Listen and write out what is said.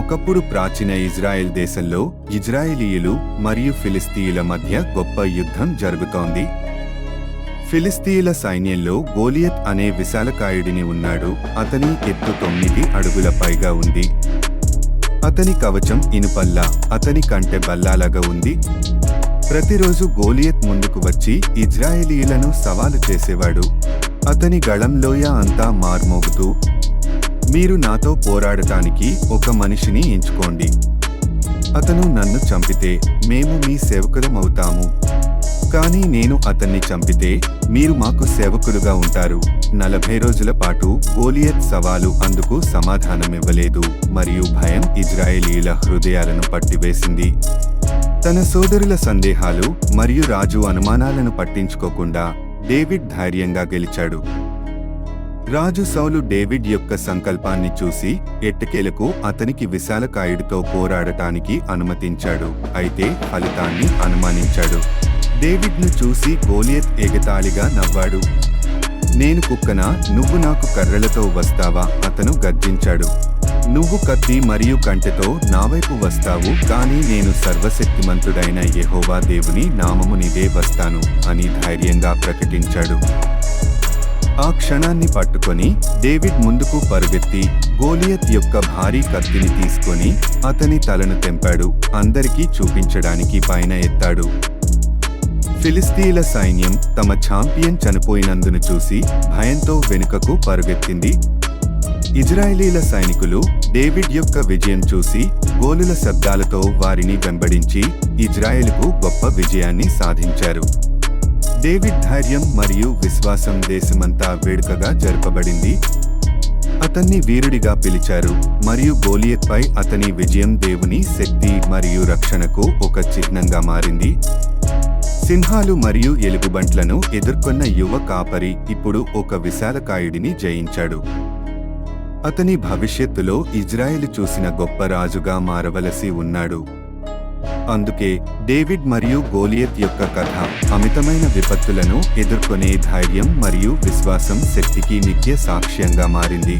ఒకప్పుడు ప్రాచీన ఇజ్రాయెల్ దేశంలో ఇజ్రాయేలీయులు మరియు ఫిలిస్తీయుల మధ్య గొప్ప యుద్ధం జరుగుతోంది. ఫిలిస్తీయుల సైన్యంలో గోలియత్ అనే విశాలకాయుడిని ఉన్నాడు. అతని ఎత్తు తొమ్మిది అడుగుల పైగా ఉంది. అతని కవచం ఇనుపల్లా అతని కంటె బల్లాలాగా ఉంది. ప్రతిరోజు గోలియత్ ముందుకు వచ్చి ఇజ్రాయేలీయులను సవాలు చేసేవాడు. అతని గళంలోయ అంతా మార్మోగుతూ మీరు నాతో పోరాడటానికి ఒక మనిషిని ఎంచుకోండి. అతను నన్ను చంపితే మేము మీ సేవకులమవుతాము. కానీ నేను అతన్ని చంపితే మీరు మాకు సేవకులుగా ఉంటారు. నలభై రోజుల పాటు గోలియత్ సవాలు అందుకు సమాధానమివ్వలేదు. మరియు భయం ఇజ్రాయేలీల హృదయాలను పట్టివేసింది. తన సోదరుల సందేహాలు మరియు రాజు అనుమానాలను పట్టించుకోకుండా డేవిడ్ ధైర్యంగా గెలిచాడు. రాజు సౌలు డేవిడ్ యొక్క సంకల్పాన్ని చూసి ఎట్టకేలకు అతనికి విశాలకాయుడితో పోరాడటానికి అనుమతించాడు. అయితే ఫలితాన్ని అనుమానించాడు. డేవిడ్ను చూసి గోలియత్ ఎగతాళిగా నవ్వాడు. నేను కుక్కనా? నువ్వు నాకు కర్రలతో వస్తావా? అతను గర్జించాడు. నువ్వు కత్తి మరియు కంటెతో నావైపు వస్తావు కానీ నేను సర్వశక్తిమంతుడైన యెహోవా దేవుని నామమునివే వస్తాను అని ధైర్యంగా ప్రకటించాడు. ఆ క్షణాన్ని పట్టుకొని డేవిడ్ ముందుకు పరుగెత్తి గోలియత్ యొక్క భారీ కత్తిని తీసుకొని అతని తలను తెంపాడు. అందరికీ చూపించడానికి పైన ఎత్తాడు. ఫిలిస్తీన్ల సైన్యం తమ ఛాంపియన్ చనిపోయినందును చూసి భయంతో వెనుకకు పరుగెత్తింది. ఇజ్రాయేలీల సైనికులు డేవిడ్ యొక్క విజయం చూసి గోలుల శబ్దాలతో వారిని వెంబడించి ఇజ్రాయెల్కు గొప్ప విజయాన్ని సాధించారు. డేవిడ్ ధైర్యం మరియు విశ్వాసం దేశమంతా వేడుకగా జరపబడింది. అతన్ని వీరుడిగా పిలిచారు మరియు గోలియత్పై అతని విజయం దేవుని శక్తి మరియు రక్షణకు ఒక చిహ్నంగా మారింది. సింహాలు మరియు ఎలుగుబంట్లను ఎదుర్కొన్న యువ కాపరి ఇప్పుడు ఒక విశాలకాయుడిని జయించాడు. అతని భవిష్యత్తులో ఇజ్రాయెల్ చూసిన గొప్ప రాజుగా మారవలసి ఉన్నాడు. అందుకే డేవిడ్ మరియు గోలియత్ యొక్క కథ అమితమైన విపత్తులను ఎదుర్కొనే ధైర్యం మరియు విశ్వాసం శక్తికి నిత్య సాక్ష్యంగా మారింది.